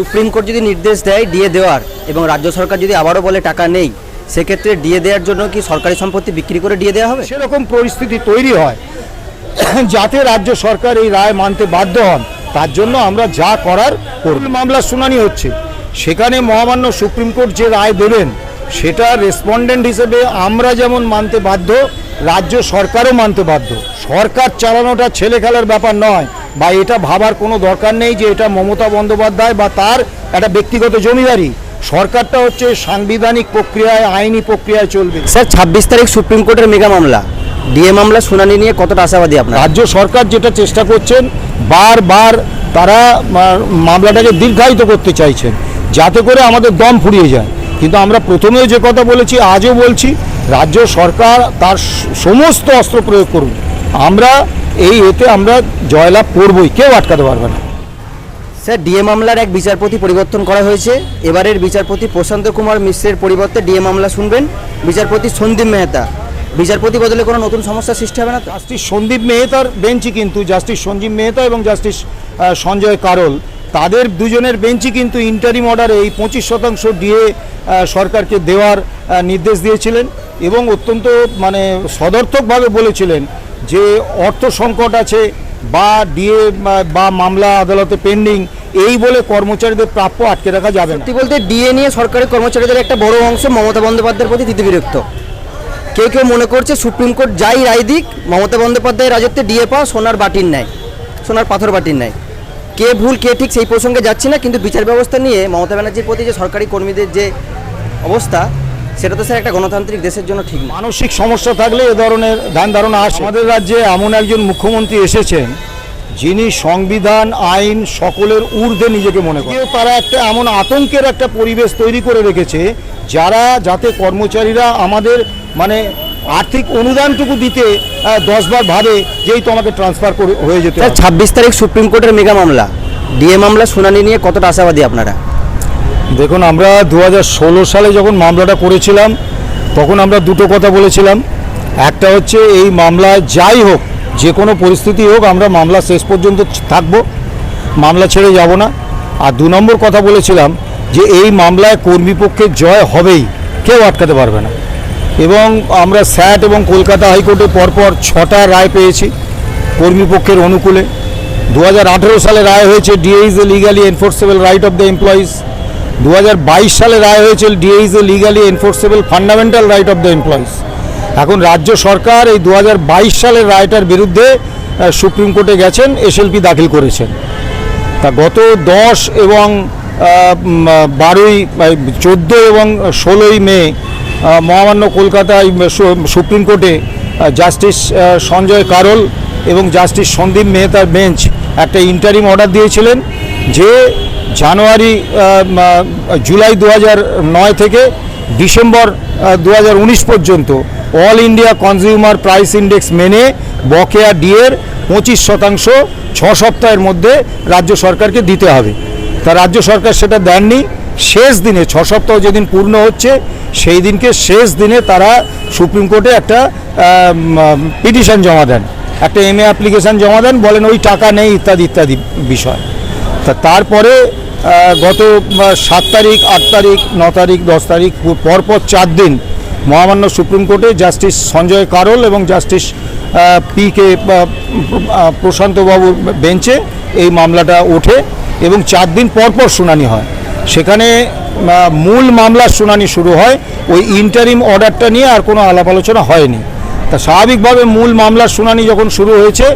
Supreme court যদি নির্দেশ দেয় ডিএ দেওয়ার এবং রাজ্য সরকার যদি আবারও বলে টাকা নেই, সেক্ষেত্রে ডিএ দেওয়ার জন্য কি সরকারি সম্পত্তি বিক্রি করে ডিএ দেওয়া হবে? সেরকম পরিস্থিতি তৈরি হয়। যাতে রাজ্য সরকার এই রায় মানতে বাধ্য হন, তার জন্য আমরা যা করার করব। মামলার শুনানি হচ্ছে। সেখানে মহামান্য সুপ্রিম কোর্ট যে রায় দেবেন, সেটা রেসপন্ডেন্ট হিসেবে আমরা যেমন মানতে বাধ্য, রাজ্য সরকারও মানতে বাধ্য। সরকার চালানোটা ছেলে খেলার ব্যাপার নয়। বা এটা ভাবার কোনো দরকার নেই যে এটা মমতা বন্দ্যোপাধ্যায় বা তার একটা ব্যক্তিগত জমিদারি। সরকারটা হচ্ছে সাংবিধানিক প্রক্রিয়ায় আইনি প্রক্রিয়ায় চলবে। স্যার ছাব্বিশ তারিখ সুপ্রিম কোর্টের মেগা মামলা। ডিএ মামলা শুনানি নিয়ে কতটা আশাবাদী আপনার? রাজ্য সরকার যেটা চেষ্টা করছেন বারবার তারা মামলাটাকে দীর্ঘায়িত করতে চাইছেন যাতে করে আমাদের দম ফুরিয়ে যায়। কিন্তু আমরা প্রথমেও যে কথা বলেছি আজও বলছি রাজ্য সরকার তার সমস্ত অস্ত্র প্রয়োগ করুন আমরা এই এতে আমরা জয়লাভ করবই কেউ আটকাতে পারবে না। স্যার ডিএ মামলার এক বিচারপতি পরিবর্তন করা হয়েছে। এবারের বিচারপতি প্রশান্ত কুমার মিশ্রের পরিবর্তে ডিএ মামলা শুনবেন। বিচারপতি সন্দীপ মেহতা বিচারপতি বদলে কোনো নতুন সমস্যার সৃষ্টি হবে না জাস্টিস সন্দীপ মেহতার বেঞ্চই কিন্তু জাস্টিস সঞ্জীব মেহতা এবং জাস্টিস সঞ্জয় কারল তাদের দুজনের বেঞ্চই কিন্তু ইন্টারিম অর্ডারে এই পঁচিশ শতাংশ ডিএ সরকারকে দেওয়ার নির্দেশ দিয়েছিলেন এবং অত্যন্ত মানে সদর্থকভাবে বলেছিলেন যে অর্থ সংকট আছে বা ডিএ, বা মামলা আদালতে পেন্ডিং, এই বলে কর্মচারীদের প্রাপ্য আটকে রাখা যাবে না। বলতে ডিএ নিয়ে সরকারি কর্মচারীদের একটা বড় অংশ মমতা বন্দ্যোপাধ্যায়ের প্রতি তিতিবিরক্ত। কেউ কেউ মনে করছে সুপ্রিম কোর্ট যাই রায় দিক, মমতা বন্দ্যোপাধ্যায়ের রাজত্বে ডিএ পাওয়া সোনার বাটির নেয় সোনার পাথর বাটির নেয় কে ভুল, কে ঠিক সেই প্রসঙ্গে যাচ্ছি না, কিন্তু বিচার ব্যবস্থা নিয়ে মমতা ব্যানার্জির প্রতি যে সরকারি কর্মীদের যে অবস্থা সেটা তো স্যার একটা গণতান্ত্রিক দেশের জন্য ঠিক মানসিক সমস্যা থাকলে এ ধরনের ধ্যান ধারণা আসে। আমাদের রাজ্যে এমন একজন মুখ্যমন্ত্রী এসেছেন যিনি সংবিধান আইন সকলের ঊর্ধ্বে নিজেকে মনে করেন। তারা একটা এমন আতঙ্কের একটা পরিবেশ তৈরি করে রেখেছে যারা যাতে কর্মচারীরা আমাদের মানে আর্থিক অনুদানটুকু দিতে দশবার ভাবে যেই তো আমাকে ট্রান্সফার করে হয়ে যেতে ছাব্বিশ তারিখ সুপ্রিম কোর্টের মেগা মামলা। ডিএ মামলা শুনানি নিয়ে কতটা আশাবাদী আপনারা? দেখুন, আমরা দু হাজার ষোলো সালে যখন মামলাটা করেছিলাম, তখন আমরা দুটো কথা বলেছিলাম। একটা হচ্ছে, এই মামলায় যাই হোক, যে কোনো পরিস্থিতি হোক, আমরা মামলা শেষ পর্যন্ত থাকব, মামলা ছেড়ে যাব না। আর দু নম্বর কথা বলেছিলাম যে, এই মামলায় কর্মীপক্ষের জয় হবেই, কেউ আটকাতে পারবে না। এবং আমরা স্যাট এবং কলকাতা হাইকোর্টে পরপর ছটা রায় পেয়েছি কর্মীপক্ষের অনুকূলে। দু হাজার আঠেরো সালে রায় হয়েছে DA is a legally enforceable right of the employees দু হাজার বাইশ সালে রায় হয়েছে DA is a legally enforceable fundamental right of the employees এখন রাজ্য সরকার এই দু হাজার বাইশ সালের রায়টার বিরুদ্ধে সুপ্রিম কোর্টে গেছেন এসএলপি দাখিল করেছেন। তা গত দশ এবং বারোই চোদ্দ এবং ষোলোই মে মহামান্য কলকাতায় সুপ্রিম কোর্টে জাস্টিস সঞ্জয় কারল এবং জাস্টিস সন্দীপ মেহতার বেঞ্চ একটা ইন্টারিম অর্ডার দিয়েছিলেন যে জানুয়ারি জুলাই দু নয় থেকে ডিসেম্বর দু হাজার উনিশ পর্যন্ত all India consumer price index মেনে বকেয়া ডিএর পঁচিশ শতাংশ ছ সপ্তাহের মধ্যে রাজ্য সরকারকে দিতে হবে। তা রাজ্য সরকার সেটা দেননি। শেষ দিনে, ছ সপ্তাহ যেদিন পূর্ণ হচ্ছে, সেই দিনকে শেষ দিনে তারা সুপ্রিম কোর্টে একটা পিটিশন জমা দেন। একটা এমএ অ্যাপ্লিকেশন জমা দেন, বলেন ওই টাকা নেই, ইত্যাদি ইত্যাদি বিষয়। তা তারপরে গত সাত তারিখ, আট তারিখ, ন তারিখ, দশ তারিখ, পরপর চার দিন মহামান্য সুপ্রিম কোর্টে জাস্টিস সঞ্জয় কারল এবং জাস্টিস পি কে প্রশান্তবাবুর বেঞ্চে এই মামলাটা ওঠে এবং চার দিন পরপর শুনানি হয়। সেখানে মূল মামলার শুনানি শুরু হয়, ওই ইন্টারিম অর্ডারটা নিয়ে আর কোনো আলাপ আলোচনা হয়নি। তা স্বাভাবিকভাবে মূল মামলার শুনানি যখন শুরু হয়েছে,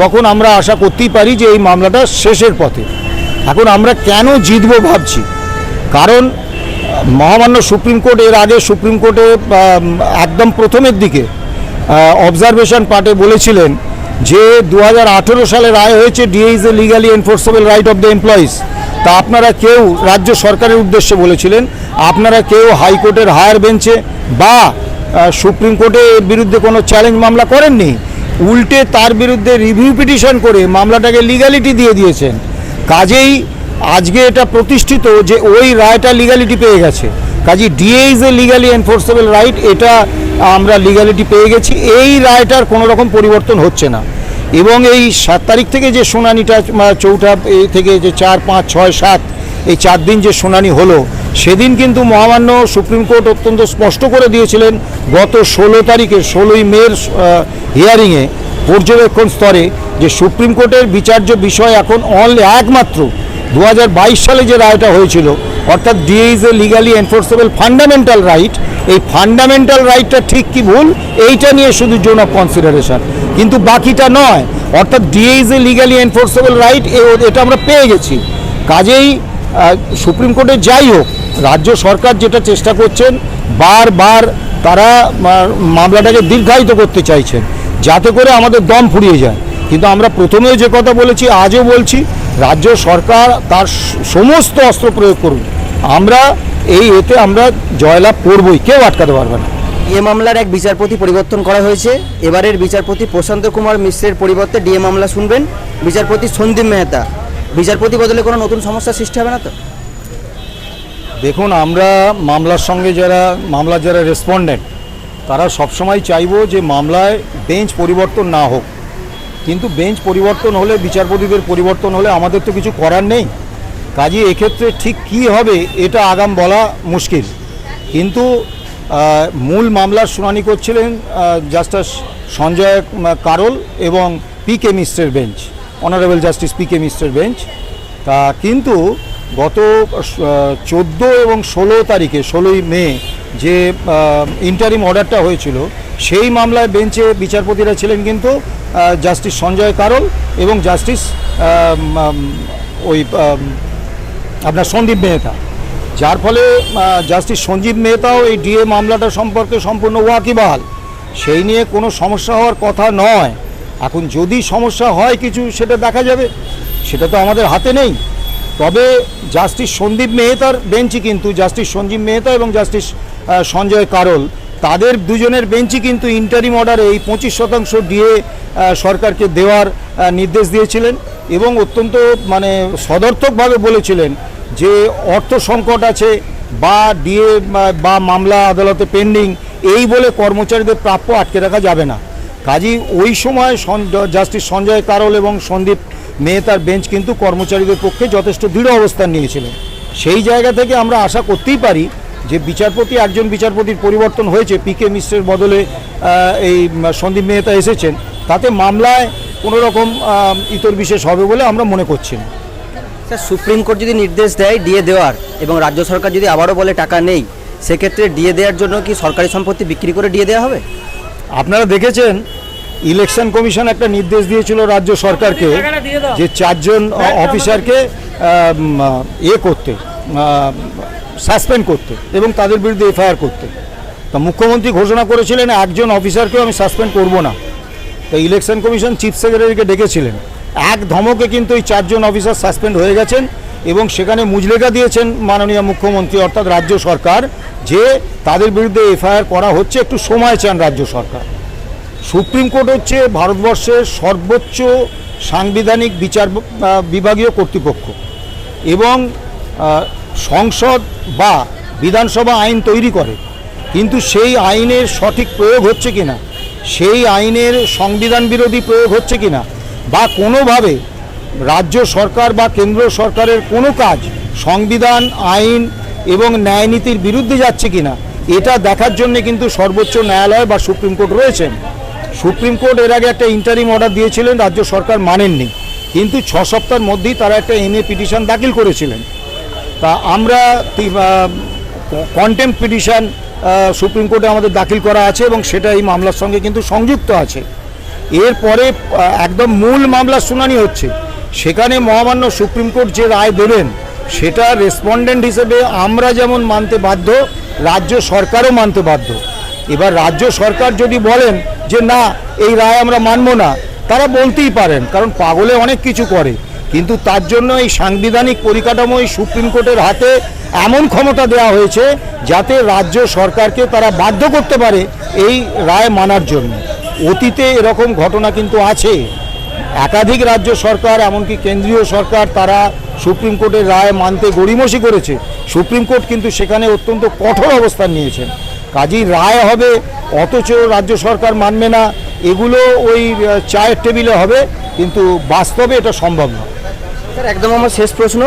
তখন আমরা আশা করতেই পারি যে এই মামলাটা শেষের পথে। এখন আমরা কেন জিতবো ভাবছি? কারণ মহামান্য সুপ্রিম কোর্ট এর আগে সুপ্রিম কোর্টে একদম প্রথমের দিকে অবজারভেশন পার্টে বলেছিলেন যে দু হাজার আঠেরো সালে রায় হয়েছে DA is a legally enforceable right of the employees তা আপনারা কেউ রাজ্য সরকারের উদ্দেশ্যে বলেছিলেন, আপনারা কেউ হাইকোর্টের হায়ার বেঞ্চে বা সুপ্রিম কোর্টে এর বিরুদ্ধে কোনো চ্যালেঞ্জ মামলা করেননি। উল্টে তার বিরুদ্ধে রিভিউ পিটিশন করে মামলাটাকে লিগ্যালিটি দিয়ে দিয়েছেন। কাজেই আজকে এটা প্রতিষ্ঠিত যে ওই রায়টা লিগ্যালিটি পেয়ে গেছে। কাজে DA is a legally enforceable right এটা আমরা লিগ্যালিটি পেয়ে গেছি। এই রায়টার কোনো রকম পরিবর্তন হচ্ছে না। এবং এই সাত তারিখ থেকে যে শুনানিটা চৌঠা থেকে যে চার, পাঁচ, ছয়, সাত, এই চার দিন যে শুনানি হলো, সেদিন কিন্তু মহামান্য সুপ্রিম কোর্ট অত্যন্ত স্পষ্ট করে দিয়েছিলেন, গত ষোলো তারিখে ষোলোই মের হিয়ারিংয়ে পর্যবেক্ষণ স্তরে যে সুপ্রিম কোর্টের বিচার্য বিষয় এখন অনলি একমাত্র দু হাজার বাইশ সালে যে রায়টা হয়েছিল, অর্থাৎ DA is a legally enforceable fundamental right এই ফান্ডামেন্টাল রাইটটা ঠিক কি ভুল? এইটা নিয়ে শুধু জোন অফ কনসিডারেশন কিন্তু বাকিটা নয়, অর্থাৎ DA is a legally enforceable right এটা আমরা পেয়ে গেছি। কাজেই সুপ্রিম কোর্টে যাই হোক, রাজ্য সরকার যেটা চেষ্টা করছেন, বারবার তারা মামলাটাকে দীর্ঘায়িত করতে চাইছেন। যাতে করে আমাদের দম ফুরিয়ে যায়। কিন্তু আমরা প্রথমেও যে কথা বলেছি আজও বলছি রাজ্য সরকার তার সমস্ত অস্ত্র প্রয়োগ করুন আমরা এই এতে আমরা জয়লাভ করবই কেউ আটকাতে পারবে না। এ মামলার এক বিচারপতি পরিবর্তন করা হয়েছে। এবারের বিচারপতি প্রশান্ত কুমার মিশ্রের পরিবর্তে ডিএ মামলা শুনবেন। বিচারপতি সন্দীপ মেহতা বিচারপতি বদলে কোনো নতুন সমস্যার সৃষ্টি হবে না তো? দেখুন আমরা মামলার সঙ্গে যারা মামলার যারা রেসপন্ডেন্ট তারা সবসময় চাইব যে মামলায় বেঞ্চ পরিবর্তন না হোক। কিন্তু বেঞ্চ পরিবর্তন হলে, বিচারপতিদের পরিবর্তন হলে আমাদের তো কিছু করার নেই। কাজে এক্ষেত্রে ঠিক কি হবে, এটা আগাম বলা মুশকিল। কিন্তু মূল মামলার শুনানি করছিলেন জাস্টিস সঞ্জয় কারোল এবং পি কে মিশ্রের bench, honourable justice P K মিশ্রের বেঞ্চ। তা কিন্তু গত চোদ্দ এবং ষোলো তারিখে, ষোলোই মে যে ইন্টারিম অর্ডারটা হয়েছিল, সেই মামলায় বেঞ্চে বিচারপতিরা ছিলেন কিন্তু জাস্টিস সঞ্জয় কারল এবং জাস্টিস ওই আপনার সন্দীপ মেহতা। যার ফলে জাস্টিস সঞ্জীব মেহতাও এই ডিএ মামলাটা সম্পর্কে সম্পূর্ণ ওয়াকিবহাল। সেই নিয়ে কোনো সমস্যা হওয়ার কথা নয়। এখন যদি সমস্যা হয় কিছু, সেটা দেখা যাবে। সেটা তো আমাদের হাতে নেই। তবে জাস্টিস সন্দীপ মেহতার বেঞ্চই কিন্তু জাস্টিস সঞ্জীব মেহতা এবং জাস্টিস সঞ্জয় কারল। তাদের দুজনের বেঞ্চই কিন্তু ইন্টারিম অর্ডারে এই পঁচিশ শতাংশ ডিএ সরকারকে দেওয়ার নির্দেশ দিয়েছিলেন এবং অত্যন্ত মানে সদর্থকভাবে বলেছিলেন যে অর্থ সংকট আছে বা ডিএ বা মামলা আদালতে পেন্ডিং এই বলে কর্মচারীদের প্রাপ্য আটকে রাখা যাবে না। কাজেই ওই সময় জাস্টিস সঞ্জয় কারল এবং সন্দীপ মেহতার বেঞ্চ কিন্তু কর্মচারীদের পক্ষে যথেষ্ট দৃঢ় অবস্থান নিয়েছিলেন। সেই জায়গা থেকে আমরা আশা করতেই পারি যে বিচারপতি একজন বিচারপতির পরিবর্তন হয়েছে পি কে মিশ্রের বদলে এই সন্দীপ মেহতা এসেছেন তাতে মামলায় কোনো রকম ইতর বিশেষ হবে বলে আমরা মনে করছি না। স্যার সুপ্রিম কোর্ট যদি নির্দেশ দেয় ডিএ দেওয়ার এবং রাজ্য সরকার যদি আবারও বলে টাকা নেই সেক্ষেত্রে ডিএ দেওয়ার জন্য কি সরকারি সম্পত্তি বিক্রি করে ডিএ দেওয়া হবে? আপনারা দেখেছেন ইলেকশন কমিশন একটা নির্দেশ দিয়েছিল রাজ্য সরকারকে যে চারজন অফিসারকে আম, এ করতে। সাসপেন্ড করতে এবং তাদের বিরুদ্ধে এফআইআর করতে। তা মুখ্যমন্ত্রী ঘোষণা করেছিলেন, একজন অফিসারকেও আমি সাসপেন্ড করব না। তো ইলেকশন কমিশন চিফ সেক্রেটারিকে ডেকেছিলেন। এক ধমকে কিন্তু এই চারজন অফিসার সাসপেন্ড হয়ে গেছেন এবং সেখানে মুজলেখা দিয়েছেন মাননীয় মুখ্যমন্ত্রী অর্থাৎ রাজ্য সরকার যে তাদের বিরুদ্ধে এফআইআর করা হচ্ছে, একটু সময় চান রাজ্য সরকার। সুপ্রিম কোর্ট হচ্ছে ভারতবর্ষের সর্বোচ্চ সাংবিধানিক বিচার বিভাগীয় কর্তৃপক্ষ এবং সংসদ বা বিধানসভা আইন তৈরি করে, কিন্তু সেই আইনের সঠিক প্রয়োগ হচ্ছে কিনা সেই আইনের সংবিধান বিরোধী প্রয়োগ হচ্ছে কিনা বা কোনোভাবে রাজ্য সরকার বা কেন্দ্র সরকারের কোনো কাজ সংবিধান, আইন এবং ন্যায়নীতির বিরুদ্ধে যাচ্ছে কিনা এটা দেখার জন্য কিন্তু সর্বোচ্চ ন্যায়ালয় বা সুপ্রিম কোর্ট রয়েছেন। সুপ্রিম কোর্ট এর আগে একটা ইন্টারিম অর্ডার দিয়েছিলেন, রাজ্য সরকার মানেননি। কিন্তু ছ সপ্তাহের মধ্যেই তারা একটা এমএ পিটিশন দাখিল করেছিলেন। তা আমরা কন্টেম্প পিটিশন সুপ্রিম কোর্টে আমাদের দাখিল করা আছে এবং সেটা এই মামলার সঙ্গে কিন্তু সংযুক্ত আছে। এরপরে একদম মূল মামলার শুনানি হচ্ছে। সেখানে মহামান্য সুপ্রিম কোর্ট যে রায় দেবেন, সেটা রেসপন্ডেন্ট হিসেবে আমরা যেমন মানতে বাধ্য, রাজ্য সরকারও মানতে বাধ্য। এবার রাজ্য সরকার যদি বলেন যে, না, এই রায় আমরা মানব না, তারা বলতেই পারেন, কারণ পাগলে অনেক কিছু করে। কিন্তু তার জন্য এই সাংবিধানিক পরিকাঠামো এই সুপ্রিম কোর্টের হাতে এমন ক্ষমতা দেওয়া হয়েছে যাতে রাজ্য সরকারকে তারা বাধ্য করতে পারে এই রায় মানার জন্য। অতীতে এরকম ঘটনা কিন্তু আছে। একাধিক রাজ্য সরকার, এমনকি কেন্দ্রীয় সরকার, তারা সুপ্রিম কোর্টের রায় মানতে গড়িমসি করেছে। সুপ্রিম কোর্ট কিন্তু সেখানে অত্যন্ত কঠোর অবস্থান নিয়েছেন। কাজেই রায় হবে, অথচ রাজ্য সরকার মানবে না। এগুলো ওই চায়ের টেবিলে হবে, কিন্তু বাস্তবে এটা সম্ভব নয় স্যার, একদম আমার শেষ প্রশ্ন।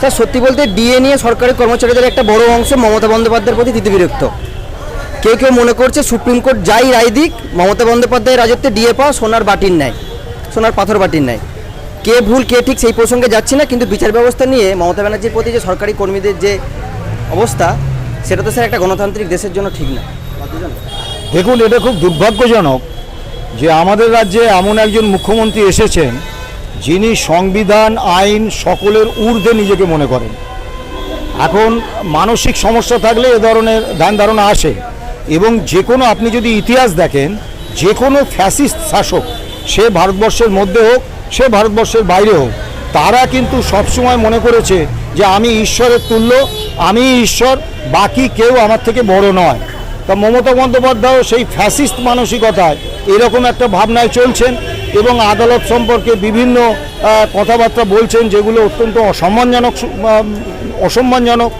স্যার, সত্যি বলতে ডিএ নিয়ে সরকারি কর্মচারীদের একটা বড় অংশ মমতা বন্দ্যোপাধ্যায়ের প্রতি তিতিবিরক্ত কেউ কেউ মনে করছে সুপ্রিম কোর্ট যাই রায় দিক, মমতা বন্দ্যোপাধ্যায়ের রাজত্বে ডিএ পাওয়া সোনার বাটির নেয় সোনার পাথর বাটির নেয় কে ভুল, কে ঠিক সেই প্রসঙ্গে যাচ্ছি না, কিন্তু বিচার ব্যবস্থা নিয়ে মমতা ব্যানার্জির প্রতি যে সরকারি কর্মীদের যে অবস্থা, সেটা তো স্যার একটা গণতান্ত্রিক দেশের জন্য ঠিক না। দেখুন, এটা খুব দুর্ভাগ্যজনক যে আমাদের রাজ্যে এমন একজন মুখ্যমন্ত্রী এসেছেন যিনি সংবিধান, আইন সকলের ঊর্ধ্বে নিজেকে মনে করেন। এখন মানসিক সমস্যা থাকলে এ ধরনের ধ্যান ধারণা আসে এবং যে কোনো আপনি যদি ইতিহাস দেখেন যে কোনো ফ্যাসিস্ট শাসক, সে ভারতবর্ষের মধ্যে হোক, সে ভারতবর্ষের বাইরে হোক, তারা কিন্তু সবসময় মনে করেছে যে আমি ঈশ্বরের তুল্য, আমি ঈশ্বর, বাকি কেউ আমার থেকে বড় নয়। তা মমতা বন্দ্যোপাধ্যায়ও সেই ফ্যাসিস্ট মানসিকতায় এরকম একটা ভাবনায় চলছেন। এবং আদালত সম্পর্কে বিভিন্ন কথাবার্তা বলছেন যেগুলো অত্যন্ত অসম্মানজনক অসম্মানজনক।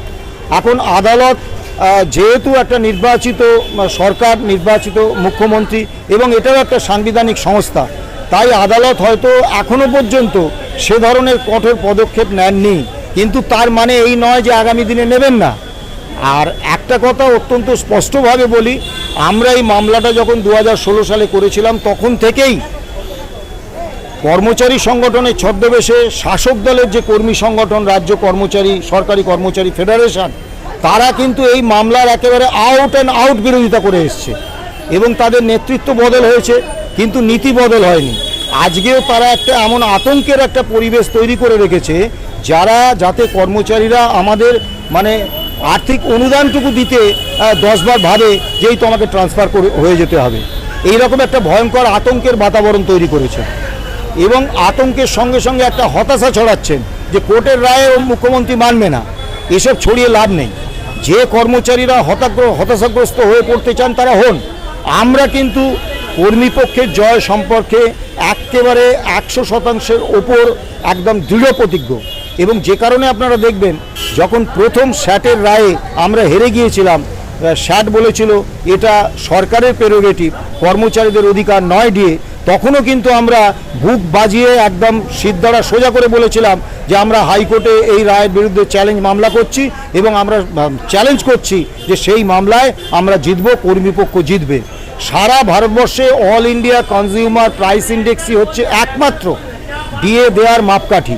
এখন আদালত যেহেতু একটা নির্বাচিত সরকার, নির্বাচিত মুখ্যমন্ত্রী এবং এটাও একটা সাংবিধানিক সংস্থা, তাই আদালত হয়তো এখনও পর্যন্ত সে ধরনের কঠোর পদক্ষেপ নেননি। কিন্তু তার মানে এই নয় যে আগামী দিনে নেবেন না। আর একটা কথা অত্যন্ত স্পষ্টভাবে বলি, আমরা এই মামলাটা যখন দু হাজার ষোলো সালে করেছিলাম, তখন থেকেই কর্মচারী সংগঠনের ছদ্মবেশে শাসক দলের যে কর্মী সংগঠন, রাজ্য কর্মচারী, সরকারি কর্মচারী ফেডারেশন, তারা কিন্তু এই মামলার একেবারে আউট অ্যান্ড আউট বিরোধিতা করে এসছে। এবং তাদের নেতৃত্ব বদল হয়েছে, কিন্তু নীতি বদল হয়নি। আজকেও তারা একটা এমন আতঙ্কের একটা পরিবেশ তৈরি করে রেখেছে, যারা যাতে কর্মচারীরা আমাদের মানে আর্থিক অনুদানটুকু দিতে দশবার ভাবে যেই তো আমাকে ট্রান্সফার করে, হয়ে যেতে হবে। এইরকম একটা ভয়ঙ্কর আতঙ্কের বাতাবরণ তৈরি করেছে। এবং আতঙ্কের সঙ্গে সঙ্গে একটা হতাশা ছড়াচ্ছেন যে কোর্টের রায়ে মুখ্যমন্ত্রী মানবে না। এসব ছড়িয়ে লাভ নেই। যে কর্মচারীরা হতাগ্র হতাশাগ্রস্ত হয়ে পড়তে চান তারা হন। আমরা কিন্তু কর্মীপক্ষের জয় সম্পর্কে একেবারে একশো শতাংশের ওপর একদম দৃঢ় প্রতিজ্ঞ। এবং যে কারণে আপনারা দেখবেন, যখন প্রথম স্যাটের রায়ে আমরা হেরে গিয়েছিলাম শ্যাট বলেছিল, এটা সরকারের প্রেরোগেটিভ কর্মচারীদের অধিকার নয় দিয়ে তখনও কিন্তু আমরা বুক বাজিয়ে একদম সিদ্ধারা সোজা করে বলেছিলাম যে আমরা হাইকোর্টে এই রায়ের বিরুদ্ধে চ্যালেঞ্জ মামলা করছি এবং আমরা চ্যালেঞ্জ করছি যে সেই মামলায় আমরা জিতব কর্মীপক্ষ জিতবে। সারা ভারতবর্ষে অল ইন্ডিয়া কনজিউমার প্রাইস ইন্ডেক্সই হচ্ছে একমাত্র ডিএ দেওয়ার মাপকাঠি।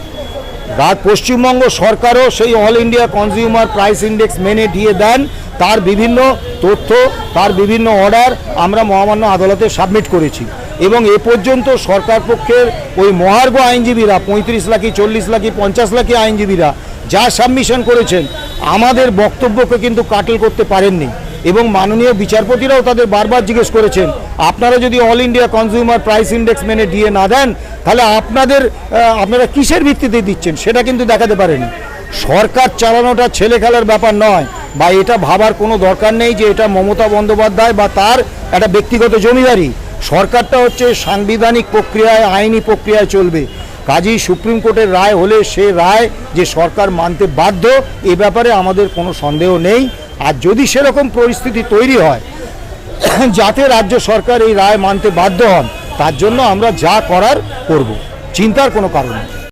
রাত পশ্চিমবঙ্গ সরকারও সেই all India consumer price index মেনে দিয়ে দেন। তার বিভিন্ন তথ্য, তার বিভিন্ন অর্ডার আমরা মহামান্য আদালতে সাবমিট করেছি। এবং এ পর্যন্ত সরকার পক্ষের ওই মহার্ঘ আইনজীবীরা, পঁয়ত্রিশ লাখি, চল্লিশ লাখি, পঞ্চাশ লাখি আইনজীবীরা যা সাবমিশন করেছেন, আমাদের বক্তব্যকে কিন্তু কাটেল করতে পারেননি। এবং মাননীয় বিচারপতিরাও তাদের বারবার জিজ্ঞেস করেছেন, আপনারা যদি all India consumer price index মেনে দিয়ে না দেন, তাহলে আপনাদের আপনারা কিসের ভিত্তিতে দিচ্ছেন? সেটা কিন্তু দেখাতে পারেনি সরকার চালানোটা ছেলে খেলার ব্যাপার নয়, বা এটা ভাবার কোনো দরকার নেই যে এটা মমতা বন্দ্যোপাধ্যায় বা তার একটা ব্যক্তিগত জমিদারি। সরকারটা হচ্ছে সাংবিধানিক প্রক্রিয়ায়, আইনি প্রক্রিয়ায় চলবে। কাজেই সুপ্রিম কোর্টের রায় হলে সে রায় যে সরকার মানতে বাধ্য, এ ব্যাপারে আমাদের কোনো সন্দেহ নেই। আর যদি সেরকম পরিস্থিতি তৈরি হয়, যাতে রাজ্য সরকার এই রায় মানতে বাধ্য হন, তার জন্য আমরা যা করার করব। চিন্তার কোনো কারণ নেই।